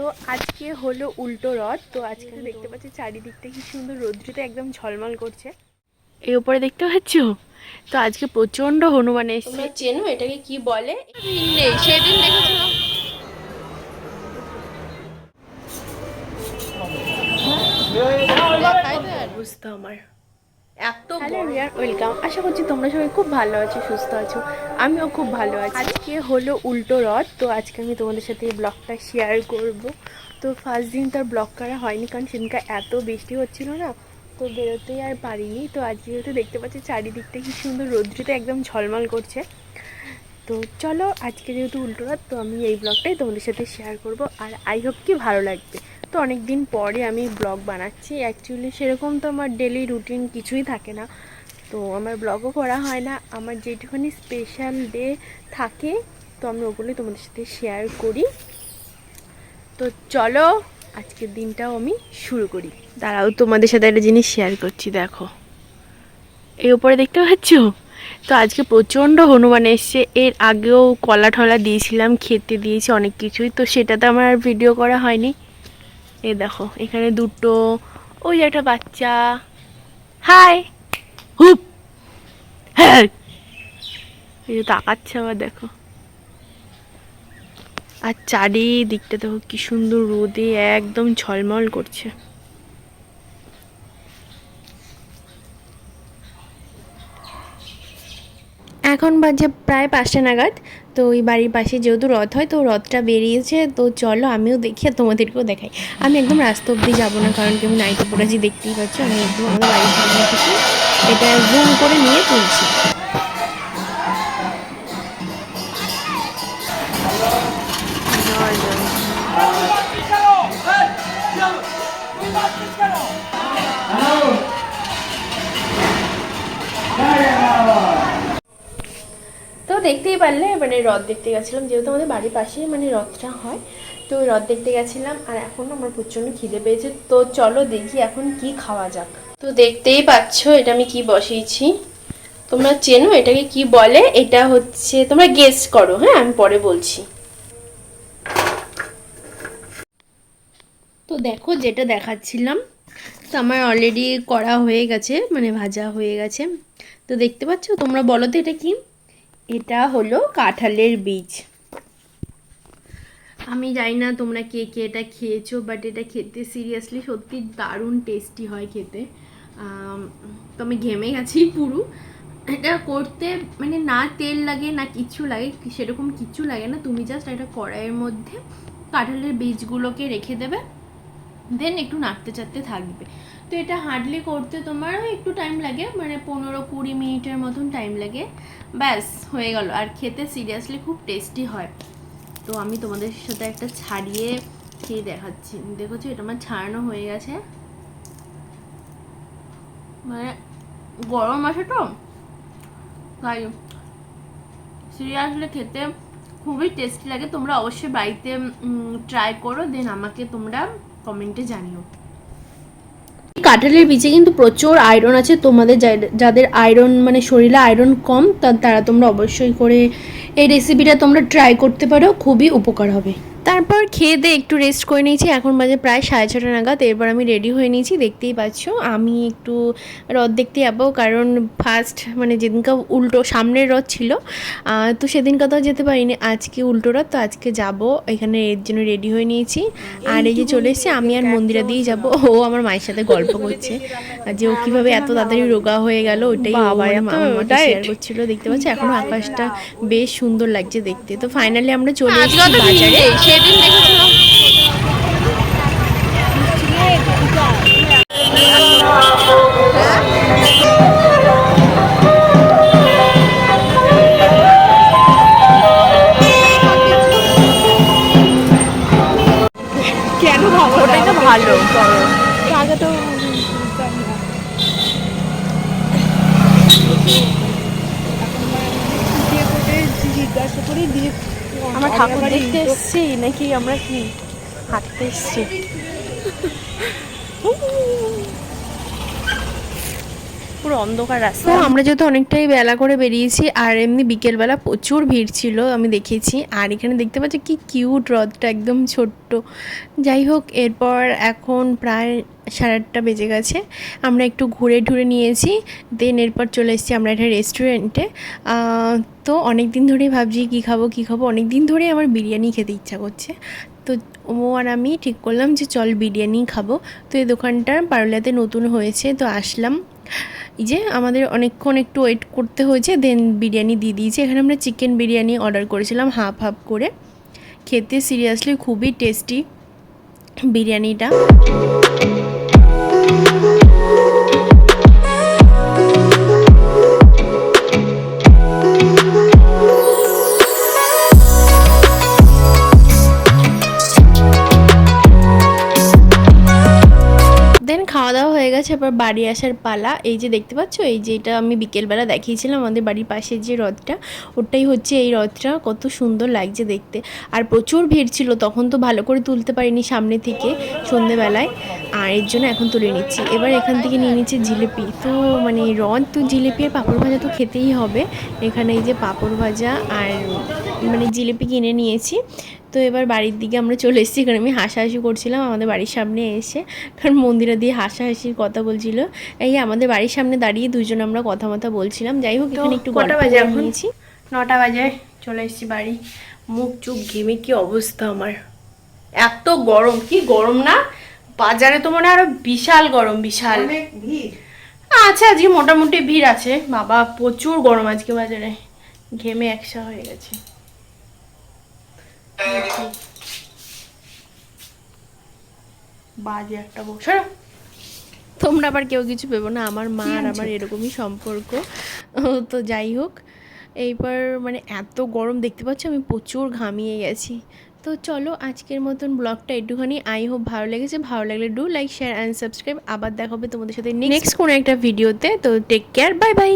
তো আজকে হলো উল্টো রথ, তো আজকে দেখতে পাচ্ছি চারিদিকটা কি সুন্দর রৌদ্রিতে একদম ঝলমল করছে। এই উপরে দেখতে পাচ্ছ? তো আজকে প্রচণ্ড হনুমান এসছে। চেনো এটাকে কি বলে? সেদিন দেখেছিলাম অবস্থা আমার রিয়ার ওয়েলকাম আশা করছি তোমরা সবাই খুব ভালো আছো, সুস্থ আছো। আমিও খুব ভালো আছি। আজকে হলো উল্টো রথ, তো আজকে আমি তোমাদের সাথে এই ব্লগটা শেয়ার করব। তো ফার্স্ট দিন তার ব্লগ করা হয়নি, কারণ সেদিনকে এত বৃষ্টি হচ্ছিল না, তো বেরোতেই আর পারিনি। তো আজকে যেহেতু দেখতে পাচ্ছি চারিদিকটা কি সুন্দর রৌদ্রিতে একদম ঝলমল করছে। তো চলো আজকে যেহেতু উল্টো রাত তো আমি এই ব্লগটাই তোমাদের সাথে শেয়ার করব। আর আই হোপ কি ভালো লাগবে। তো অনেক দিন পরে আমি ব্লগ বানাচ্ছি। অ্যাকচুয়ালি সেরকম তো আমার ডেলি রুটিন কিছুই থাকে না। তো আমার ব্লগও করা হয় না। আমার যেটুখানি স্পেশাল ডে থাকে, তো আমি ওগুলোই তোমাদের সাথে শেয়ার করি। তো চলো, আজকের দিনটাও আমি শুরু করি। দাঁড়াও, তোমাদের সাথে একটা জিনিস শেয়ার করছি, দেখো। এই উপরে দেখতে পাচ্ছ? তো আজকে প্রচণ্ড হনুমান এসছে। এর আগেও কলা ঠলা দিয়েছিলাম, খেতে দিয়েছি অনেক কিছুই। তো সেটাতে আমার ভিডিও করা হয়নি। এই দেখো, এখানে দুটো, ওই একটা বাচ্চা। হাই! হুপ! হ্যাঁ এই যে তাকাচ্ছে আবার, দেখো। আর চারিদিকটা দেখো কি সুন্দর রোদে একদম ঝলমল করছে। এখন বাজে প্রায় পাঁচটা নাগাদ, তো ওই বাড়ির পাশে যেহেতু রথ হয়, তো রথটা বেরিয়েছে, তো চলো আমিও দেখি আর তোমাদেরকেও দেখাই। আমি একদম রাস্তা অব্দি যাব না, কারণ কি আমি নাইটে যে দেখতেই পাচ্ছি, আমি একদম আমাদের বাড়ির সামনে থেকে এটা জুম করে নিয়ে তুলছি জয়। দেখতেই পারলে মানে রথ দেখতে গেছিলাম। যেহেতু আমাদের বাড়ির পাশেই মানে রথটা হয়, তো রথ দেখতে গেছিলাম। আর এখন আমার প্রচণ্ড খিদে পেয়েছে। তো চলো দেখি এখন কি খাওয়া যাক। তো দেখতেই পাচ্ছ, এটা আমি কি বসিয়েছি। তোমরা চেনো এটাকে কি বলে? এটা হচ্ছে, তোমরা গেস করো হ্যাঁ? আমি পরে বলছি। তো দেখো, যেটা দেখাচ্ছিলাম, তো আমার অলরেডি করা হয়ে গেছে মানে ভাজা হয়ে গেছে। তো দেখতে পাচ্ছ, তোমরা বলো তো এটা কি? এটা হলো কাঁঠালের বীজ। আমি জানি না তোমরা কে কে এটা খেয়েছো বাট এটা খেতে সিরিয়াসলি সত্যি দারুণ টেস্টি হয় খেতে। তো আমি ঘেমে গেছি পুরো। এটা করতে মানে না তেল লাগে, না কিছু লাগে, সেরকম কিছু লাগে না। তুমি জাস্ট একটা কড়াইয়ের মধ্যে কাঁঠালের বীজগুলোকে রেখে দেবে দেন একটু নাড়তে চাড়তে থাকবে। তো এটা হার্ডলি করতে তোমার একটু টাইম লাগে মানে পনেরো কুড়ি মিনিটের মতন টাইম লাগে। ব্যাস, হয়ে গেল। আর খেতে সিরিয়াসলি খুব টেস্টি হয়। তো আমি তোমাদের সাথে একটা ছাড়িয়ে খেয়ে দেখাচ্ছি। দেখেছ এটা আমার ছাড়ানো হয়ে গেছে। মানে গরম আছে তো। তাই সিরিয়াসলি খেতে খুবই টেস্টি লাগে। তোমরা অবশ্যই বাড়িতে ট্রাই করো। দেন আমাকে তোমরা কমেন্টে জানিও। কাঁঠালের বীজে কিন্তু প্রচুর আয়রন আছে। তোমাদের যাদের আয়রন মানে শরীরে আয়রন কম তারা তোমরা অবশ্যই করে এই রেসিপিটা তোমরা ট্রাই করতে পারো। খুবই উপকার হবে। তারপর খেয়ে দিয়ে একটু রেস্ট করে নিয়েছি। এখন বাজে প্রায় সাড়ে ছটা নাগাদ। এরপর আমি রেডি হয়ে নিয়েছি। দেখতেই পাচ্ছ আমি একটু রথ দেখতে যাব। কারণ ফার্স্ট মানে যেদিনকে উল্টো সামনের রথ ছিল তো সেদিনকে তো যেতে পারিনি। আজকে উল্টো রথ তো আজকে যাব। এখানে এর জন্য রেডি হয়ে নিয়েছি। আর এই যে চলে এসেছি আমি আর মন্দিরা দিয়েই যাব। ও আমার মায়ের সাথে গল্প করছে। যে ও কীভাবে এত তাড়াতাড়ি রোগা হয়ে গেল ওটাই ও মানে মা- শেয়ার করছিল দেখতে পাচ্ছি? এখনও আকাশটা বেশ সুন্দর লাগছে দেখতে। তো ফাইনালি আমরা চলে এসেছি বাজারে। সেদিন দেখেছিলাম। কেন ভালো? ওটাই তো ভালো। আগে তো জিজ্ঞাসা করে দিয়ে আমরা ঠাকুর দেখতে এসেছি নাকি আমরা কি হাঁটতে এসেছি? পুরো অন্ধকার রাস্তা। আমরা যেহেতু অনেকটাই বেলা করে বেরিয়েছি, আর এমনি বিকেলবেলা প্রচুর ভিড় ছিল, আমি দেখেছি। আর এখানে দেখতে পাচ্ছি কি কিউট হ্রদটা, একদম ছোট্ট। যাই হোক, এরপর এখন প্রায় সাড়ে আটটা বেজে গেছে। আমরা একটু ঘুরে টুরে নিয়েছি দেন এরপর চলে এসেছি আমরা একটা রেস্টুরেন্টে তো অনেক দিন ধরেই ভাবছি কী খাব কী খাব। অনেক দিন ধরেই আমার বিরিয়ানি খেতে ইচ্ছা করছে। তো ও আর আমি ঠিক করলাম যে চল বিরিয়ানি খাব। তো এই দোকানটা পারুলিয়াতে নতুন হয়েছে, তো আসলাম। যে আমাদের অনেকক্ষণ একটু ওয়েট করতে হয়েছে দেন বিরিয়ানি দিয়ে দিয়েছে। এখানে আমরা চিকেন বিরিয়ানি অর্ডার করেছিলাম হাফ হাফ করে। খেতে সিরিয়াসলি খুবই টেস্টি বিরিয়ানিটা। খাওয়া দাওয়া হয়ে গেছে এবার বাড়ি আসার পালা। এই যে দেখতে পাচ্ছ, এই যে এটা আমি বিকেলবেলা দেখিয়েছিলাম আমাদের বাড়ির পাশে যে রথটা ওটাই হচ্ছে এই রথটা কত সুন্দর লাগছে দেখতে। আর প্রচুর ভিড় ছিল, তখন তো ভালো করে তুলতে পারিনি সামনে থেকে সন্ধেবেলায়। আর এর জন্য এখন তুলে নিচ্ছি। এবার এখান থেকে নিয়ে নিচ্ছে জিলিপি। তো মানে রথ তো জিলিপি আর পাঁপড় ভাজা তো খেতেই হবে। এখানে এই যে পাঁপড় ভাজা আর মানে জিলিপি কিনে নিয়েছি। তো এবার বাড়ির দিকে আমরা চলে এসেছি। এখানে আমি হাসাহাসি করছিলাম। আমাদের বাড়ির সামনে এসে কারণ মন্দিরা দিয়ে হাসাহাসির কথা বলছিল। এই আমাদের বাড়ির সামনে দাঁড়িয়ে দুজন আমরা কথা মতো বলছিলাম। যাই হোক এখানে একটু কটা বাজে নিয়েছি। নটা বাজে। চলে এসেছি বাড়ি। মুখ চুখ ঘেমে কি অবস্থা আমার? এত গরম। কি গরম না? বাজারে তো মনে হয় আরও বিশাল গরম বিশাল। আচ্ছা আজকে মোটামুটি ভিড় আছে। বাবা প্রচুর গরম আজকে বাজারে। ঘেমে একসা হয়ে গেছে। বাজে একটা বসে তোমরা আবার কেউ কিছু পেবো না আমার মা আর আমার এরকমই সম্পর্ক। তো যাই হোক এইবার মানে এত গরম দেখতে পাচ্ছ আমি প্রচুর ঘামিয়ে গেছি। তো চলো আজকের মতন ব্লগটা একটুখানি আই হোপ ভালো লেগেছে। ভালো লাগলে do like share and subscribe আবার দেখা হবে তোমাদের সাথে নেক্সট কোনো একটা ভিডিওতে তো টেক কেয়ার বাই বাই